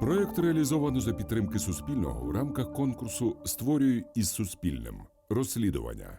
Проект реалізовано за підтримки Суспільного в рамках конкурсу Створюю із Суспільним. Розслідування.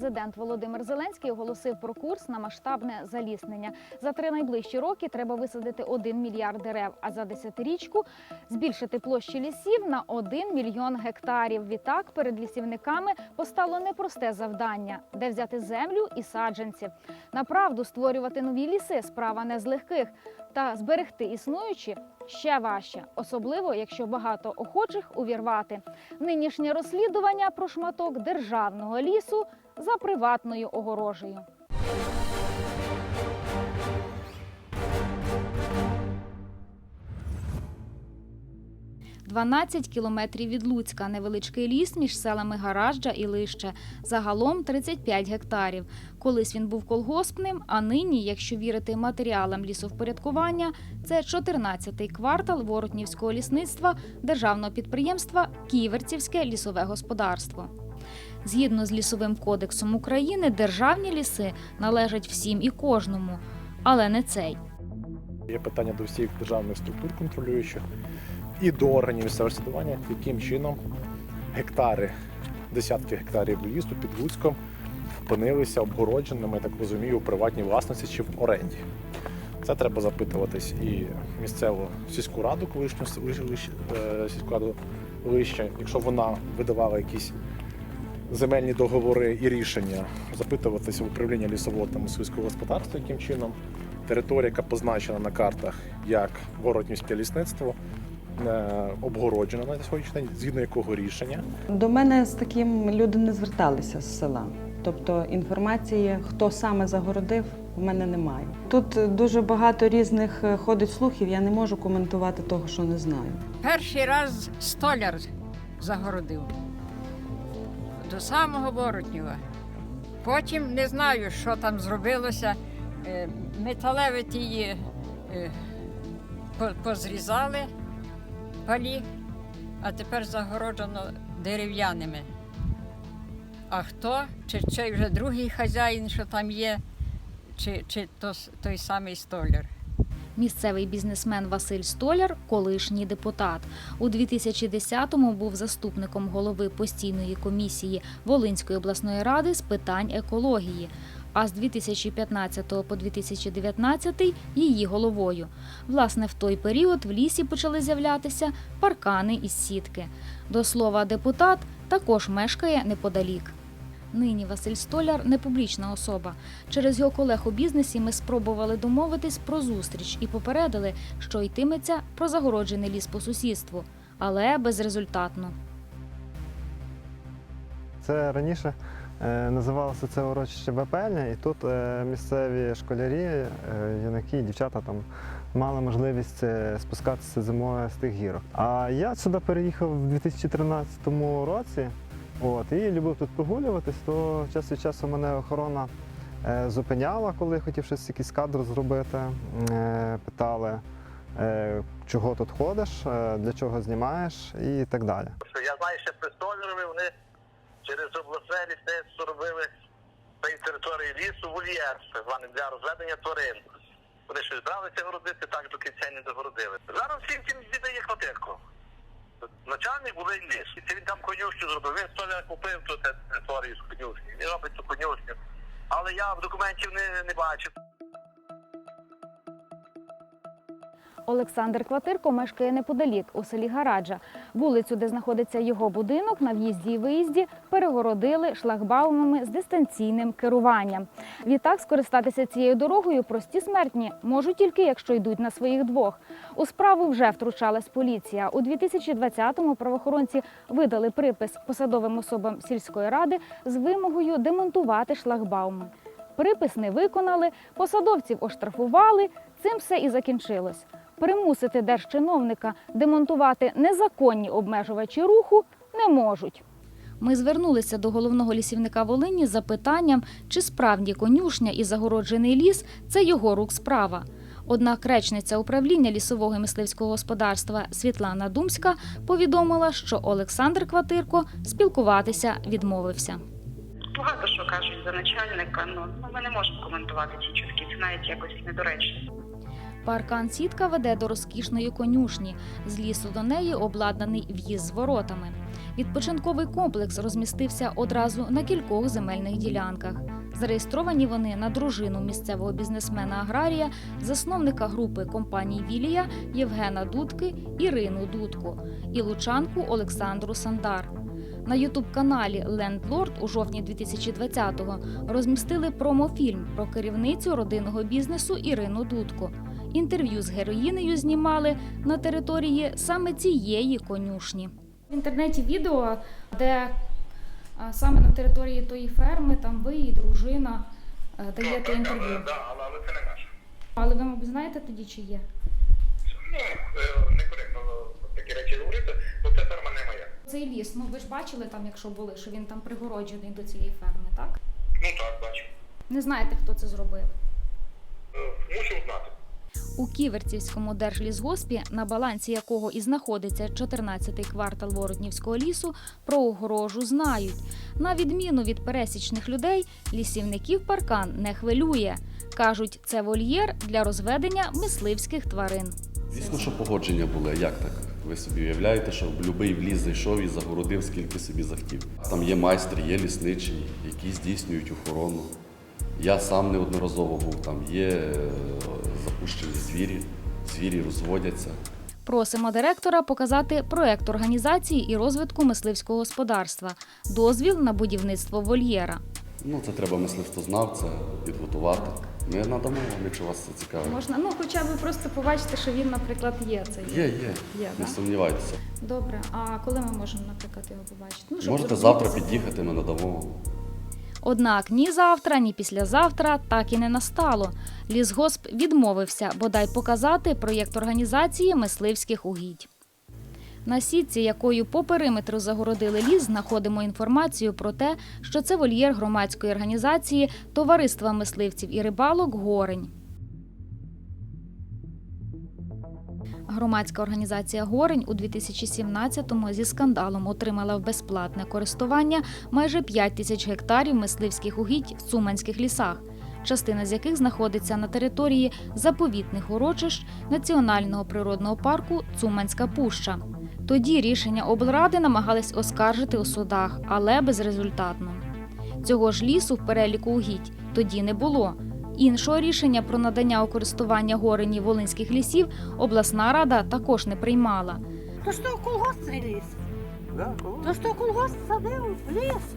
Президент Володимир Зеленський оголосив про курс на масштабне заліснення. За три найближчі роки треба висадити 1 мільярд дерев, а за десятирічку збільшити площі лісів на 1 мільйон гектарів. Відтак перед лісівниками постало непросте завдання, де взяти землю і саджанців. Направду створювати нові ліси справа не з легких, та зберегти існуючі ще важче, особливо якщо багато охочих увірвати. Нинішнє розслідування про шматок державного лісу за приватною огорожею. «12 кілометрів від Луцька, невеличкий ліс між селами Гаражджа і Лище. Загалом 35 гектарів. Колись він був колгоспним, а нині, якщо вірити матеріалам лісовпорядкування, це 14-й квартал Воротнівського лісництва державного підприємства Ківерцівське лісове господарство. Згідно з лісовим кодексом України, державні ліси належать всім і кожному, але не цей. Є питання до всіх державних структур контролюючих і до органів місцевого самоврядування, яким чином гектари, десятки гектарів лісу під Луцьком опинилися обгородженими, я так розумію, у приватній власності чи в оренді. Це треба запитуватись і місцеву сільську раду, колишню е, сільську раду вище, якщо вона видавала якісь земельні договори і рішення, запитуватися в управління лісового та мисливського господарства, яким чином територія, яка позначена на картах як Воротнівське лісництво, е, обгороджена на сьогоднішній день, згідно якого рішення. До мене з таким люди не зверталися з села. Тобто інформації, хто саме загородив, у мене немає. Тут е, дуже багато різних е, ходить слухів, я не можу коментувати того, що не знаю. Перший раз столяр загородив до самого Воротнєва. Потім не знаю, що там зробилося. Е, Металеві тії е, позрізали палі, а тепер загороджено дерев'яними. А хто? Чи цей вже другий хазяїн, що там є, чи, чи то, той самий столяр? Місцевий бізнесмен Василь Столяр, колишній депутат. У 2010-му був заступником голови постійної комісії Волинської обласної ради з питань екології. А з 2015 по 2019 її головою. Власне, в той період в лісі почали з'являтися паркани із сітки. До слова, депутат також мешкає неподалік. Нині Василь Столяр не публічна особа. Через його колег у бізнесі ми спробували домовитись про зустріч і попередили, що йтиметься про загороджений ліс по сусідству, але безрезультатно. Це раніше називалося це урочище Бепельня, і тут е, місцеві школярі, е, юнаки, дівчата там мали можливість е, спускатися зимою з тих гірок. А я сюди переїхав у 2013 році. От, і любив тут прогулюватись, то час від часу мене охорона е, зупиняла, коли я хотів щось якийсь кадр зробити. Е, питали, е, чого тут ходиш, е, для чого знімаєш і так далі. я знаю, що престолери вони через обласне лісництво робили цій території лісу вольєр, так званий для розведення тварин. Вони щось бралися городити, так до кінця не догородили. Зараз всім цим віддає хватирку. Начальник були ліс. І це він там конюшню зробив. Він столя купив ту територію з конюшні. Він робить ту конюшню. Але я в документів не, не бачив. Олександр Кватирко мешкає неподалік у селі Гараджа. Вулицю, де знаходиться його будинок, на в'їзді і виїзді перегородили шлагбаумами з дистанційним керуванням. Відтак скористатися цією дорогою прості смертні можуть тільки якщо йдуть на своїх двох. У справу вже втручалась поліція. У 2020-му правоохоронці видали припис посадовим особам сільської ради з вимогою демонтувати шлагбауми. Припис не виконали, посадовців оштрафували. Цим все і закінчилось. Примусити держчиновника демонтувати незаконні обмежувачі руху не можуть. Ми звернулися до головного лісівника Волині з запитанням, чи справді конюшня і загороджений ліс це його рук справа. Однак речниця управління лісового і мисливського господарства Світлана Думська повідомила, що Олександр Кватирко спілкуватися відмовився. Багато що кажуть за начальника. Ну, ну ми не можемо коментувати ці чутки. Це навіть якось недоречно. Паркан сітка веде до розкішної конюшні. З лісу до неї обладнаний в'їзд з воротами. Відпочинковий комплекс розмістився одразу на кількох земельних ділянках. Зареєстровані вони на дружину місцевого бізнесмена-аграрія, засновника групи компаній Вілія Євгена Дудки, Ірину Дудку і лучанку Олександру Сандар. На ютуб-каналі Лендлорд у жовтні 2020-го розмістили промофільм про керівницю родинного бізнесу Ірину Дудку. Інтерв'ю з героїнею знімали на території саме цієї конюшні. В інтернеті відео, де саме на території тої ферми, там ви і дружина е, даєте інтерв'ю. Так, але, це не наше. Але ви, мабуть, знаєте тоді, чи є? Ну, е, некоректно такі речі говорити, бо це ферма не моя. Цей ліс, ну ви ж бачили там, якщо були, що він там пригороджений до цієї ферми, так? Ну так, бачу. Не знаєте, хто це зробив? Е, Мушу знати. У Ківерцівському держлісгоспі, на балансі якого і знаходиться 14-й квартал Воротнівського лісу, про огорожу знають. На відміну від пересічних людей, лісівників паркан не хвилює. Кажуть, це вольєр для розведення мисливських тварин. Звісно, що погодження були. Як так? Ви собі уявляєте, що будь-який в ліс зайшов і загородив, скільки собі захотів. Там є майстри, є лісничі, які здійснюють охорону. Я сам неодноразово був, там є е, запущені звірі, звірі розводяться. Просимо директора показати проект організації і розвитку мисливського господарства, дозвіл на будівництво вольєра. Ну, це треба мисливствознавця підготувати. Ми надамо вам, якщо вас це цікавить. Можна, ну хоча б просто побачити, що він, наприклад, є. Це Є, є, Є, не да? сумнівайтеся. Добре. А коли ми можемо, наприклад, його побачити? Ну, щоб Можете завтра це- під'їхати, ми надамо вам. Однак ні завтра, ні післязавтра так і не настало. Лісгосп відмовився бодай показати проєкт організації мисливських угідь. На сітці, якою по периметру загородили ліс, знаходимо інформацію про те, що це вольєр громадської організації Товариства мисливців і рибалок Горень. Громадська організація Горень у 2017-му зі скандалом отримала в безплатне користування майже 5 тисяч гектарів мисливських угідь в Цуманських лісах, частина з яких знаходиться на території заповітних урочищ Національного природного парку Цуманська Пуща. Тоді рішення облради намагались оскаржити у судах, але безрезультатно. Цього ж лісу в переліку угідь тоді не було. Іншого рішення про надання у користування горені волинських лісів обласна рада також не приймала. То що колгосп цей ліс? То що колгосп садив в ліс?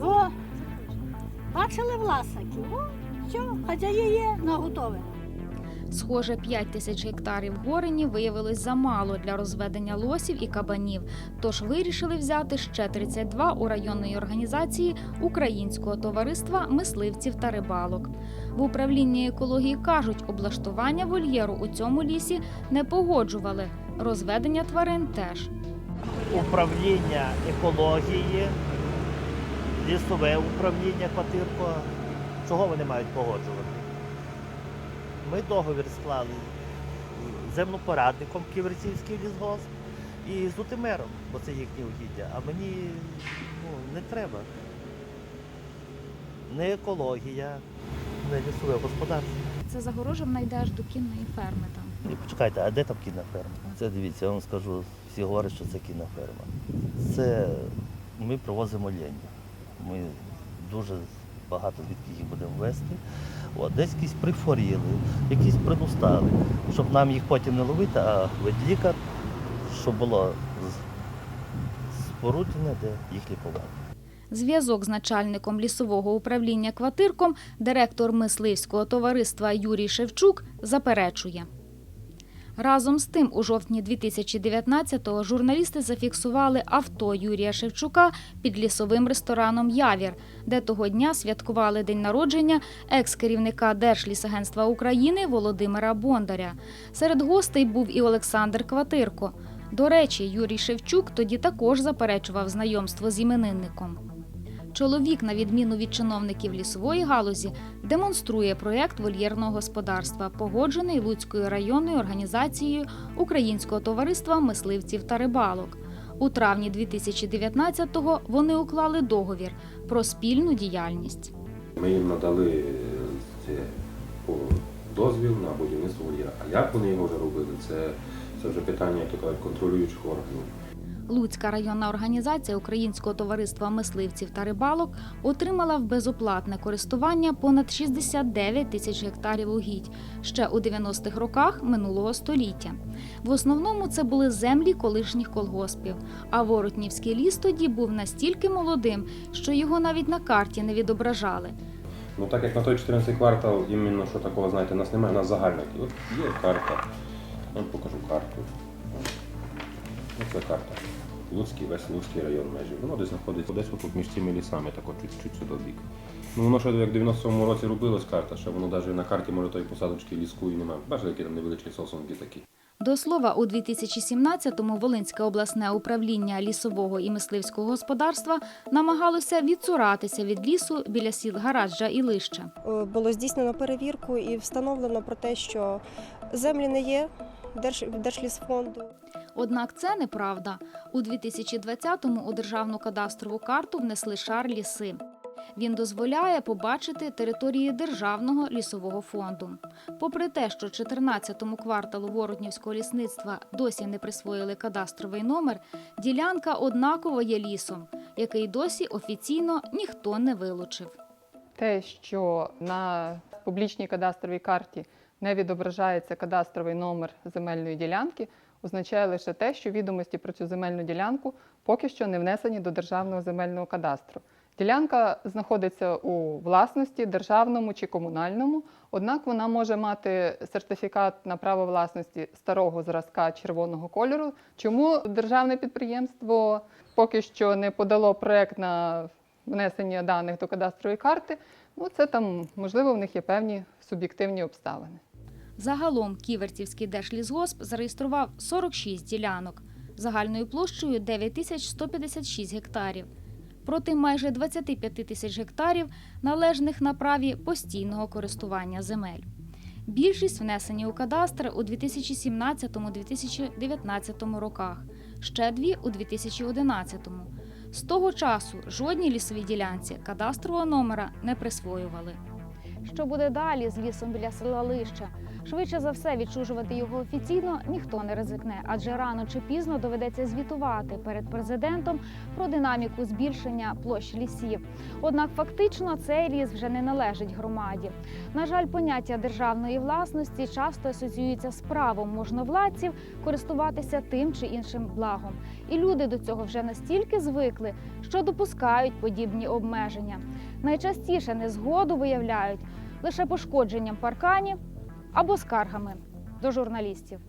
О, бачили власників? О, все, хазяї є, на готове. Схоже, 5 тисяч гектарів горені виявилось замало для розведення лосів і кабанів, тож вирішили взяти ще 32 у районної організації Українського товариства мисливців та рибалок. В управлінні екології кажуть, облаштування вольєру у цьому лісі не погоджували. Розведення тварин теж. управління екології, лісове управління Квартирко. Чого вони мають погоджувати? Ми договір склали з землепорадником Ківерцівський лісгосп і з Утимером, бо це їхні угіддя. А мені ну, не треба. Не екологія, не лісове господарство. Це загорожа вона йде до кінної ферми там. Ні, почекайте, а де там кінна ферма? Це дивіться, я вам скажу, всі говорять, що це кінна ферма. Це ми привозимо лені. Ми дуже багато звідки їх будемо вести. От, десь якісь прихворіли, якісь придустали, щоб нам їх потім не ловити, а ведлікар, щоб було споруджене, де їх лікувати. Зв'язок з начальником лісового управління квартирком директор мисливського товариства Юрій Шевчук заперечує. Разом з тим, у жовтні 2019-го журналісти зафіксували авто Юрія Шевчука під лісовим рестораном Явір, де того дня святкували день народження екс-керівника Держлісагентства України Володимира Бондаря. Серед гостей був і Олександр Кватирко. До речі, Юрій Шевчук тоді також заперечував знайомство з іменинником. Чоловік, на відміну від чиновників лісової галузі, демонструє проєкт вольєрного господарства, погоджений Луцькою районною організацією Українського товариства мисливців та рибалок. У травні 2019-го вони уклали договір про спільну діяльність. Ми їм надали е, дозвіл на будівництво вольєра. А як вони його вже робили, це, це вже питання як контролюючих органів. Луцька районна організація Українського товариства мисливців та рибалок отримала в безоплатне користування понад 69 тисяч гектарів угідь ще у 90-х роках минулого століття. В основному це були землі колишніх колгоспів. А Воротнівський ліс тоді був настільки молодим, що його навіть на карті не відображали. Ну так як на той 14 квартал, іменно що такого, знаєте, нас немає, у нас загальна. От є карта. Я покажу карту. Оце карта. Луцький, весь Луцький район межі. Воно десь знаходиться десь отут між цими лісами, так от чуть-чуть сюди бік. Ну воно ще як в 97-му році робилось карта, ще воно навіть на карті може тої посадочки ліску і немає. Бачите, які там невеличкі сосунки такі. До слова, у 2017-му Волинське обласне управління лісового і мисливського господарства намагалося відцуратися від лісу біля сіл Гараджа і Лища. Е, було здійснено перевірку і встановлено про те, що землі не є Держ... Держлісфонду. Однак це неправда. У 2020-му у державну кадастрову карту внесли шар ліси. Він дозволяє побачити території державного лісового фонду. Попри те, що 14-му кварталу Воротнівського лісництва досі не присвоїли кадастровий номер, ділянка однаково є лісом, який досі офіційно ніхто не вилучив. те, що на публічній кадастровій карті не відображається кадастровий номер земельної ділянки, означає лише те, що відомості про цю земельну ділянку поки що не внесені до державного земельного кадастру. Ділянка знаходиться у власності державному чи комунальному, однак вона може мати сертифікат на право власності старого зразка червоного кольору. Чому державне підприємство поки що не подало проект на внесення даних до кадастрової карти? Ну, це там, можливо, в них є певні суб'єктивні обставини. Загалом Ківерцівський держлісгосп зареєстрував 46 ділянок загальною площею 9156 гектарів проти майже 25 тисяч гектарів, належних на праві постійного користування земель. Більшість внесені у кадастр у 2017-2019 роках, ще дві у 2011. З того часу жодній лісовій ділянці кадастрового номера не присвоювали. Що буде далі з лісом біля села Лища? Швидше за все, відчужувати його офіційно ніхто не ризикне, адже рано чи пізно доведеться звітувати перед президентом про динаміку збільшення площ лісів. Однак фактично цей ліс вже не належить громаді. На жаль, поняття державної власності часто асоціюється з правом можновладців користуватися тим чи іншим благом. І люди до цього вже настільки звикли, що допускають подібні обмеження. Найчастіше незгоду виявляють лише пошкодженням парканів або скаргами до журналістів.